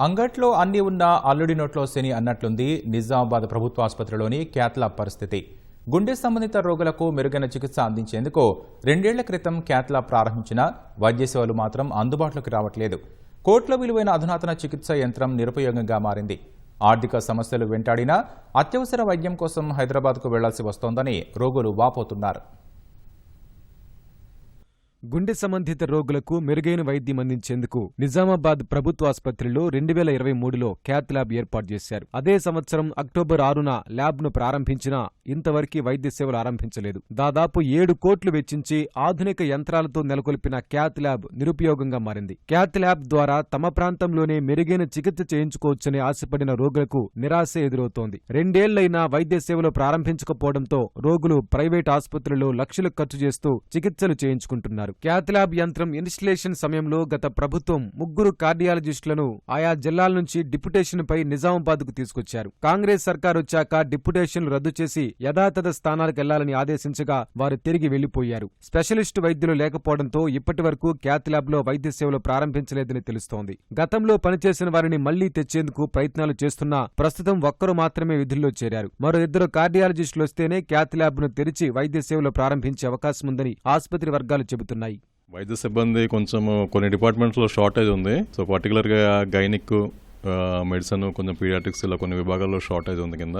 అంగట్లో అన్ని ఉన్న అల్లుడి నోట్లో శని అన్నట్లుంది. నిజామాబాద్ ప్రభుత్వ ఆసుపత్రిలోని క్యాథ్లాబ్ పరిస్థితి. గుండె సంబంధిత రోగులకు మెరుగైన చికిత్స అందించేందుకు రెండేళ్ళ క్రితం క్యాత్లా ప్రారంభించిన వైద్య సేవలు మాత్రం అందుబాటులోకి రావట్లేదు. కోట్ల విలువైన అధునాతన చికిత్స యంత్రం నిరుపయోగంగా మారింది. ఆర్థిక సమస్యలు వెంటాడినా అత్యవసర వైద్యం కోసం హైదరాబాద్కు వెళ్ళాల్సి వస్తోందని రోగులు వాపోతున్నారు. గుండె సంబంధిత రోగులకు మెరుగైన వైద్యం అందించేందుకు నిజామాబాద్ ప్రభుత్వ ఆసుపత్రిలో రెండు వేల ఇరవై మూడులో క్యాత్ ల్యాబ్ ఏర్పాటు చేశారు. అదే సంవత్సరం అక్టోబర్ ఆరున ల్యాబ్ను ప్రారంభించినా ఇంతవరకు వైద్య సేవలు ఆరంభించలేదు. దాదాపు ఏడు కోట్లు వెచ్చించి ఆధునిక యంత్రాలతో నెలకొల్పిన క్యాత్ ల్యాబ్ నిరుపయోగంగా మారింది. క్యాత్ ల్యాబ్ ద్వారా తమ ప్రాంతంలోనే మెరుగైన చికిత్స చేయించుకోవచ్చని ఆశపడిన రోగులకు నిరాశ ఎదురవుతోంది. రెండేళ్ళైనా వైద్య సేవలు ప్రారంభించకపోవడంతో రోగులు ప్రైవేట్ ఆసుపత్రుల్లో లక్షలు ఖర్చు చేస్తూ చికిత్సలు చేయించుకుంటున్నారు. క్యాత్ ల్యాబ్ యంత్రం ఇన్స్టలేషన్ సమయంలో గత ప్రభుత్వం ముగ్గురు కార్డియాలజిస్టులను ఆయా జిల్లాల నుంచి డిప్యుటేషన్ పై నిజామాబాద్కు తీసుకొచ్చారు. కాంగ్రెస్ సర్కార్ వచ్చాక డిప్యుటేషన్లు రద్దు చేసి యథాతథ స్థానాలకు వెళ్ళాలని ఆదేశించగా వారు తిరిగి వెళ్ళిపోయారు. స్పెషలిస్ట్ వైద్యులు లేకపోవడంతో ఇప్పటి వరకు క్యాత్ ల్యాబ్లో వైద్య సేవలు ప్రారంభించలేదని తెలుస్తోంది. గతంలో పనిచేసిన వారిని మళ్ళీ తెచ్చేందుకు ప్రయత్నాలు చేస్తున్నా ప్రస్తుతం ఒక్కరు మాత్రమే విధుల్లో చేరారు. మరో ఇద్దరు కార్డియాలజిస్టులు వస్తేనే క్యాత్ ల్యాబ్ను తెరిచి వైద్య సేవలు ప్రారంభించే అవకాశం ఉందని ఆసుపత్రి వర్గాలు చెబుతున్నాయి. వైద్య సిబ్బంది కొంచెం కొన్ని డిపార్ట్మెంట్స్లో షార్టేజ్ ఉంది. సో పర్టికులర్గా గైనిక్ మెడిసిన్ కొంచెం పీడియాటిక్స్ ఇలా కొన్ని విభాగాల్లో షార్టేజ్ ఉంది కింద.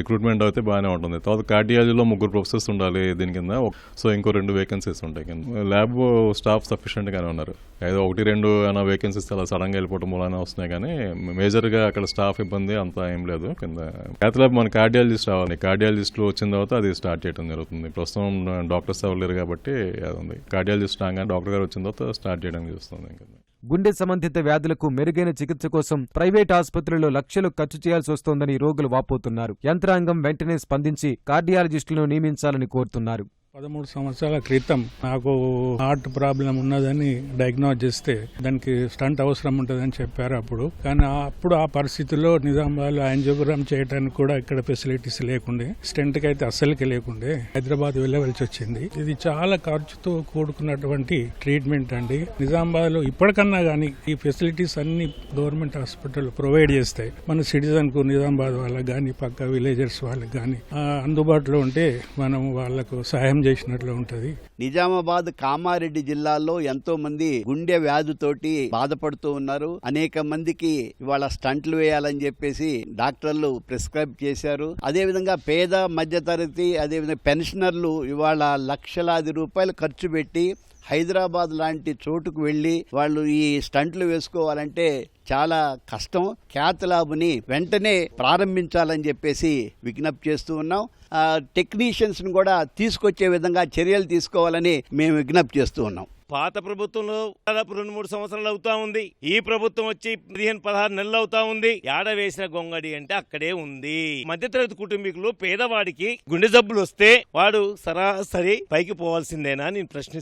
రిక్రూట్మెంట్ అయితే బాగానే ఉంటుంది. తర్వాత కార్డియాలజీలో ముగ్గురు ప్రొఫెసర్స్ ఉండాలి దీని కింద. సో ఇంకో రెండు వేకెన్సీస్ ఉంటాయి కింద. ల్యాబ్ స్టాఫ్ సఫిషియెంట్ గానే ఉన్నారు. ఏదో ఒకటి రెండు అయినా వేకెన్సీస్ అలా సడన్గా వెళ్ళిపోవడం మూలానే వస్తున్నాయి కానీ మేజర్గా అక్కడ స్టాఫ్ ఇబ్బంది అంత ఏం లేదు కింద. క్యాత్ ల్యాబ్ మన కార్డియాలజిస్ట్ రావాలి. కార్డియాలజిస్ట్ వచ్చిన తర్వాత అది స్టార్ట్ చేయడం జరుగుతుంది. ప్రస్తుతం డాక్టర్స్ అవ్వలేరు కాబట్టి అది ఉంది. కార్డియాలజిస్ట్ రాగానే డాక్టర్ గారు వచ్చిన తర్వాత స్టార్ట్ చేయడం చూస్తుంది ఇంకా గుండె సంబంధిత వ్యాధులకు మెరుగైన చికిత్స కోసం ప్రైవేట్ ఆసుపత్రుల్లో లక్షలు ఖర్చు చేయాల్సి వస్తోందని రోగులు వాపోతున్నారు. యంత్రాంగం వెంటనే స్పందించి కార్డియాలజిస్టులను నియమించాలని కోరుతున్నారు. పదమూడు సంవత్సరాల క్రితం నాకు హార్ట్ ప్రాబ్లం ఉన్నదని డయాగ్నోజ్ చేస్తే దానికి స్టంట్ అవసరం ఉంటుందని చెప్పారు అప్పుడు. కానీ అప్పుడు ఆ పరిస్థితుల్లో నిజామాబాద్ యాంజియోగ్రామ్ చేయడానికి కూడా ఇక్కడ ఫెసిలిటీస్ లేకుండే. స్టెంట్కి అయితే అస్సలకి లేకుండే. హైదరాబాద్ వెళ్ళవలసి వచ్చింది. ఇది చాలా ఖర్చుతో కూడుకున్నటువంటి ట్రీట్మెంట్ అండి. నిజామాబాద్లో ఇప్పటికన్నా కానీ ఈ ఫెసిలిటీస్ అన్ని గవర్నమెంట్ హాస్పిటల్ ప్రొవైడ్ చేస్తాయి మన సిటిజన్కు నిజామాబాద్ వాళ్ళకి కానీ పక్క విలేజర్స్ వాళ్ళకి కానీ అందుబాటులో ఉంటే మనం వాళ్ళకు సహాయం చేసినట్లు ఉంటుంది. నిజామాబాద్ కామారెడ్డి జిల్లాలో ఎంతో మంది గుండె వ్యాధితోటి బాధపడుతూ ఉన్నారు. అనేక మందికి ఇవాళ స్టంట్లు వేయాలని చెప్పేసి డాక్టర్లు ప్రిస్క్రైబ్ చేశారు. అదే విధంగా పేద మధ్యతరగతి అదేవిధంగా పెన్షనర్లు ఇవాళ లక్షలాది రూపాయలు ఖర్చు పెట్టి హైదరాబాద్ లాంటి చోటుకు వెళ్ళి వాళ్ళు ఈ స్టంట్లు వేసుకోవాలంటే చాలా కష్టం. ఖ్యాత ల్యాబ్ని వెంటనే ప్రారంభించాలని చెప్పేసి విజ్ఞప్తి చేస్తూ ఉన్నాం. టెక్నీషియన్స్ని కూడా తీసుకొచ్చే విధంగా చర్యలు చేసుకోవాలని మేము విజ్ఞప్తి చేస్తూ ఉన్నాం. పాత ప్రభుత్వంలో దాదాపు రెండు మూడు సంవత్సరాలు అవుతా ఉంది. ఈ ప్రభుత్వం వచ్చి పదిహేను పదహారు నెలలు అవుతా ఉంది. యాడ వేసిన గొంగడి అంటే అక్కడే ఉంది. మధ్యతరగతి కుటుంబీకులు పేదవాడికి గుండె జబ్బులు వస్తే వాడు సరాసరి పైకి పోవాల్సిందేనా నేను ప్రశ్నిస్తాను